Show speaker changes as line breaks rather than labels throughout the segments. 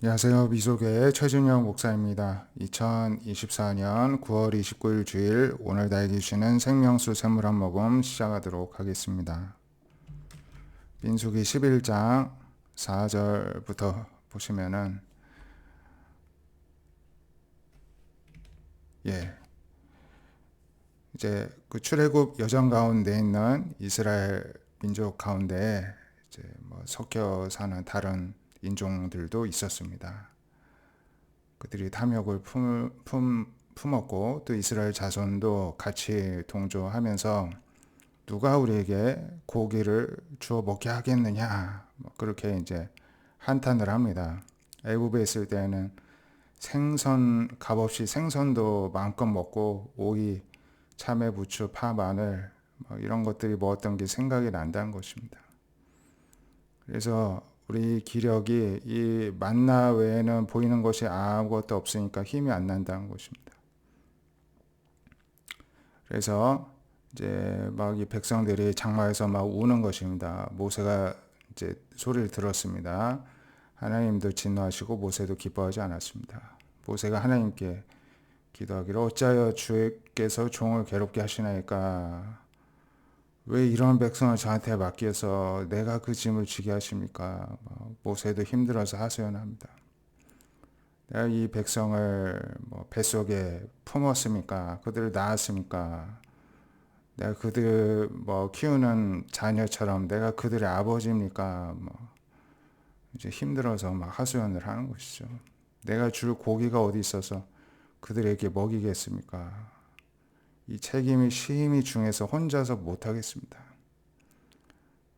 안녕하세요. 미소교회 최준영 목사입니다. 2024년 9월 29일 주일 오늘 나에게 주시는 생명수 샘물 한 모금 시작하도록 하겠습니다. 민수기 11장 4절부터 보시면은 예. 이제 그 출애굽 여정 가운데 있는 이스라엘 민족 가운데 이제 뭐 섞여 사는 다른 인종들도 있었습니다. 그들이 탐욕을 품, 품, 품었고 또 이스라엘 자손도 같이 동조하면서 누가 우리에게 고기를 주어 먹게 하겠느냐 뭐 그렇게 이제 한탄을 합니다. 애굽에 있을 때는 생선 값없이 생선도 마음껏 먹고 오이, 참외, 부추, 파, 마늘 뭐 이런 것들이 먹었던 게 생각이 난다는 것입니다. 그래서 우리 기력이 이 만나 외에는 보이는 것이 아무것도 없으니까 힘이 안 난다는 것입니다. 그래서 이제 막 이 백성들이 장마에서 막 우는 것입니다. 모세가 이제 소리를 들었습니다. 하나님도 진노하시고 모세도 기뻐하지 않았습니다. 모세가 하나님께 기도하기를 어찌하여 주께서 종을 괴롭게 하시나이까 왜 이런 백성을 저한테 맡겨서 내가 그 짐을 지게 하십니까? 뭐 모세도 힘들어서 하소연합니다. 내가 이 백성을 뭐 뱃속에 품었습니까? 그들을 낳았습니까? 내가 그들 뭐 키우는 자녀처럼 내가 그들의 아버지입니까? 뭐 이제 힘들어서 막 하소연을 하는 것이죠. 내가 줄 고기가 어디 있어서 그들에게 먹이겠습니까? 이 책임이 심히 중해서 혼자서 못하겠습니다.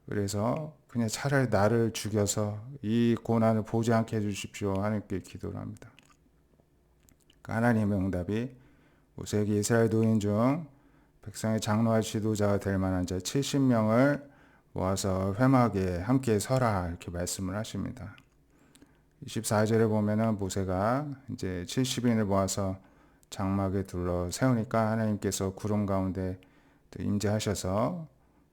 그래서 그냥 차라리 나를 죽여서 이 고난을 보지 않게 해주십시오. 하나님께 기도를 합니다. 그러니까 하나님의 응답이 모세에게 이스라엘 노인 중 백성의 장로와 지도자가 될 만한 자 70명을 모아서 회막에 함께 서라 이렇게 말씀을 하십니다. 24절에 보면은 모세가 이제 70인을 모아서 장막에 둘러 세우니까 하나님께서 구름 가운데 임재하셔서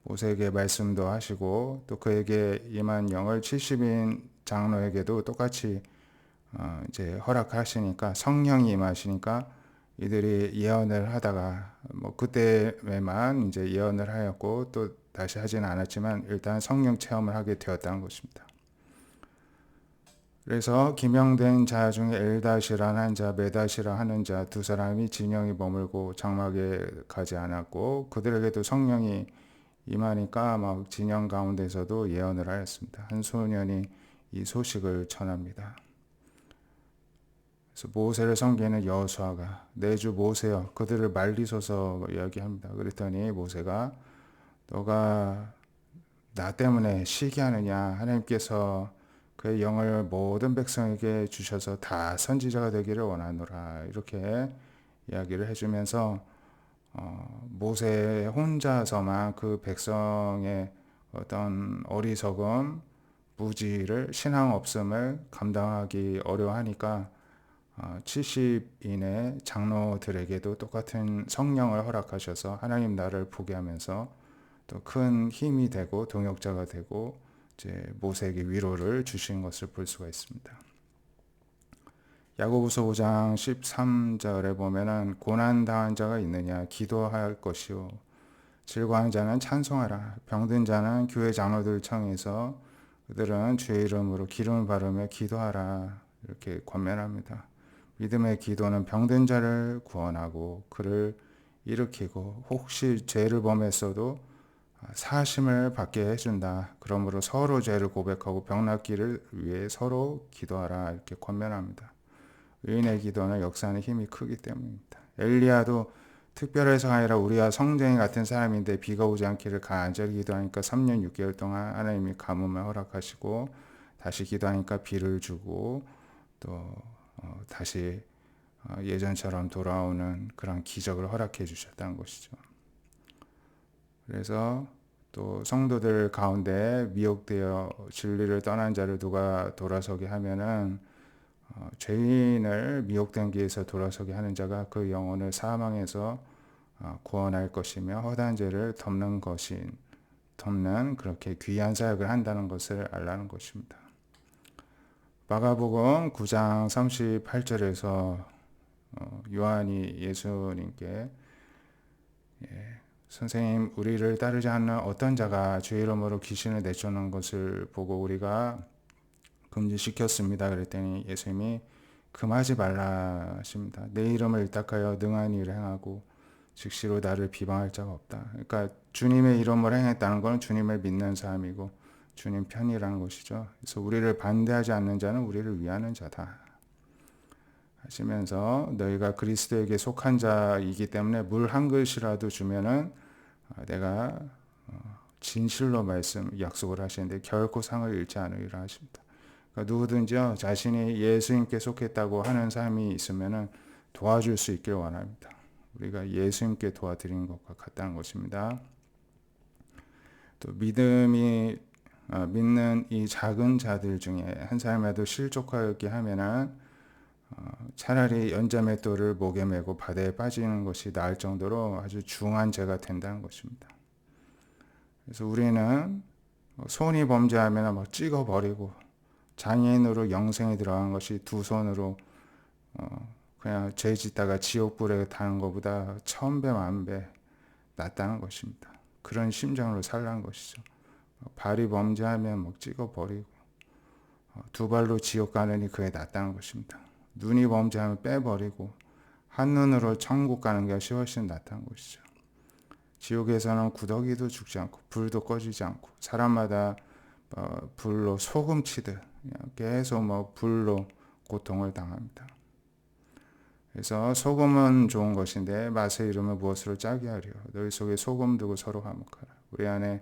모세에게 말씀도 하시고 또 그에게 임한 영을 70인 장로에게도 똑같이 어 이제 허락하시니까 성령이 임하시니까 이들이 예언을 하다가 뭐 그때에만 이제 예언을 하였고 또 다시 하지는 않았지만 일단 성령 체험을 하게 되었다는 것입니다. 그래서 기명된 자 중에 엘다시라는 자, 메다시라 하는 자 두 사람이 진영이 머물고 장막에 가지 않았고 그들에게도 성령이 임하니까 막 진영 가운데서도 예언을 하였습니다. 한 소년이 이 소식을 전합니다. 그래서 모세를 섬기는 여수아가 내주 모세여 그들을 말리소서 이야기합니다. 그랬더니 모세가 너가 나 때문에 시기하느냐 하나님께서 그의 영을 모든 백성에게 주셔서 다 선지자가 되기를 원하노라. 이렇게 이야기를 해주면서 어, 모세 혼자서만 그 백성의 어떤 어리석음, 무지를 신앙 없음을 감당하기 어려워하니까 어, 70인의 장로들에게도 똑같은 성령을 허락하셔서 하나님 나를 보게 하면서 또 큰 힘이 되고 동역자가 되고 이제 모세에게 위로를 주신 것을 볼 수가 있습니다. 야고보서 5장 13절에 보면은 고난 당한 자가 있느냐 기도할 것이요 즐거운 자는 찬송하라 병든 자는 교회 장로들 청해서 그들은 주의 이름으로 기름을 바르며 기도하라 이렇게 권면합니다. 믿음의 기도는 병든 자를 구원하고 그를 일으키고 혹시 죄를 범했어도 사심을 받게 해준다. 그러므로 서로 죄를 고백하고 병낫기를 위해 서로 기도하라 이렇게 권면합니다. 의인의 기도는 역사하는 힘이 크기 때문입니다. 엘리야도 특별해서 아니라 우리와 성쟁이 같은 사람인데 비가 오지 않기를 간절히 기도하니까 3년 6개월 동안 하나님이 가뭄을 허락하시고 다시 기도하니까 비를 주고 또 어, 다시 어, 예전처럼 돌아오는 그런 기적을 허락해 주셨다는 것이죠. 그래서 또 성도들 가운데 미혹되어 진리를 떠난 자를 누가 돌아서게 하면은 어, 죄인을 미혹된 길에서 돌아서게 하는 자가 그 영혼을 사망에서 어, 구원할 것이며 허다한 죄를 덮는 것인 덮는 그렇게 귀한 사역을 한다는 것을 알라는 것입니다. 마가복음 9장 38절에서 어, 요한이 예수님께 예, 선생님 우리를 따르지 않는 어떤 자가 주의 이름으로 귀신을 내쫓는 것을 보고 우리가 금지시켰습니다. 그랬더니 예수님이 금하지 말라 하십니다. 내 이름을 일딱하여 능한 일을 행하고 즉시로 나를 비방할 자가 없다. 그러니까 주님의 이름을 행했다는 것은 주님을 믿는 사람이고 주님 편이라는 것이죠. 그래서 우리를 반대하지 않는 자는 우리를 위하는 자다. 하시면서 너희가 그리스도에게 속한 자이기 때문에 물한 그릇이라도 주면은 어, 내가 어, 진실로 말씀 약속을 하시는데 결코 상을 잃지 않으리라 하십니다. 그러니까 누구든지요 자신이 예수님께 속했다고 하는 사람이 있으면은 도와줄 수 있길 원합니다. 우리가 예수님께 도와드리는 것과 같다는 것입니다. 또 믿음이 어, 믿는 이 작은 자들 중에 한 사람이라도 실족하였게 하면은 어, 차라리 연자맷돌을 목에 메고 바다에 빠지는 것이 나을 정도로 아주 중한 죄가 된다는 것입니다. 그래서 우리는 뭐 손이 범죄하면 막 찍어버리고 장애인으로 영생에 들어간 것이 두 손으로 어 그냥 죄 짓다가 지옥불에 타는 것보다 천배 만배 낫다는 것입니다. 그런 심정으로 살라는 것이죠. 발이 범죄하면 막 찍어버리고 어, 두 발로 지옥 가느니 그게 낫다는 것입니다. 눈이 범죄하면 빼버리고 한눈으로 천국 가는 것이 훨씬 낫다는 것이죠. 지옥에서는 구더기도 죽지 않고 불도 꺼지지 않고 사람마다 어, 불로 소금 치듯 계속 뭐 불로 고통을 당합니다. 그래서 소금은 좋은 것인데 맛의 이름을 무엇으로 짜게 하려 너희 속에 소금 두고 서로 화목하라. 우리 안에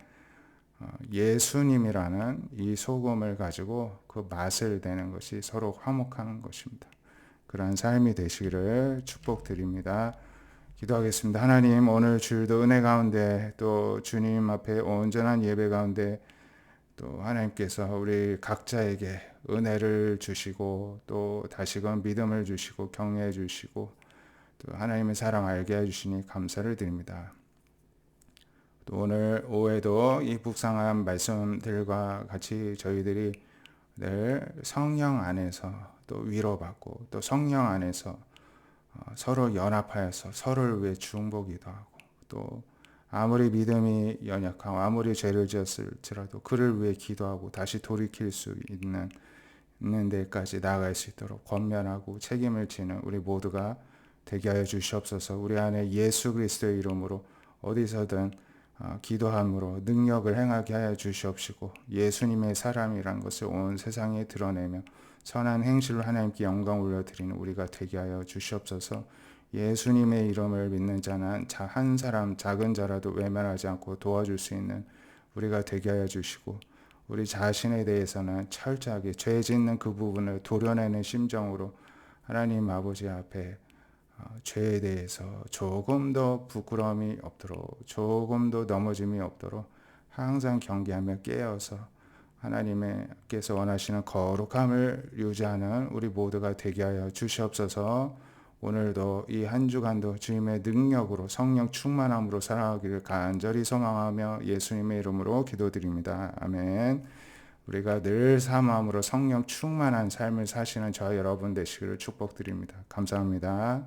어, 예수님이라는 이 소금을 가지고 그 맛을 내는 것이 서로 화목하는 것입니다. 그러한 삶이 되시기를 축복드립니다. 기도하겠습니다. 하나님 오늘 주일도 은혜 가운데 또 주님 앞에 온전한 예배 가운데 또 하나님께서 우리 각자에게 은혜를 주시고 또 다시금 믿음을 주시고 격려해 주시고 또 하나님의 사랑 알게 해 주시니 감사를 드립니다. 또 오늘 오후에도 이 묵상한 말씀들과 같이 저희들이 늘 성령 안에서 또 위로받고 또 성령 안에서 어, 서로 연합하여서 서로를 위해 중보기도 하고 또 아무리 믿음이 연약하고 아무리 죄를 지었을지라도 그를 위해 기도하고 다시 돌이킬 수 있는 있는 데까지 나아갈 수 있도록 권면하고 책임을 지는 우리 모두가 되게 하여 주시옵소서. 우리 안에 예수 그리스도의 이름으로 어디서든 어, 기도함으로 능력을 행하게 하여 주시옵시고 예수님의 사람이란 것을 온 세상에 드러내며 선한 행실로 하나님께 영광 올려드리는 우리가 되게 하여 주시옵소서. 예수님의 이름을 믿는 자는 자한 사람 작은 자라도 외면하지 않고 도와줄 수 있는 우리가 되게 하여 주시고 우리 자신에 대해서는 철저하게 죄 짓는 그 부분을 도려내는 심정으로 하나님 아버지 앞에 어, 죄에 대해서 조금 더 부끄러움이 없도록 조금 더 넘어짐이 없도록 항상 경계하며 깨어서 하나님께서 원하시는 거룩함을 유지하는 우리 모두가 되게 하여 주시옵소서. 오늘도 이 한 주간도 주님의 능력으로 성령 충만함으로 살아가기를 간절히 소망하며 예수님의 이름으로 기도드립니다. 아멘. 우리가 늘 사마음으로 성령 충만한 삶을 사시는 저 여러분 되시기를 축복드립니다. 감사합니다.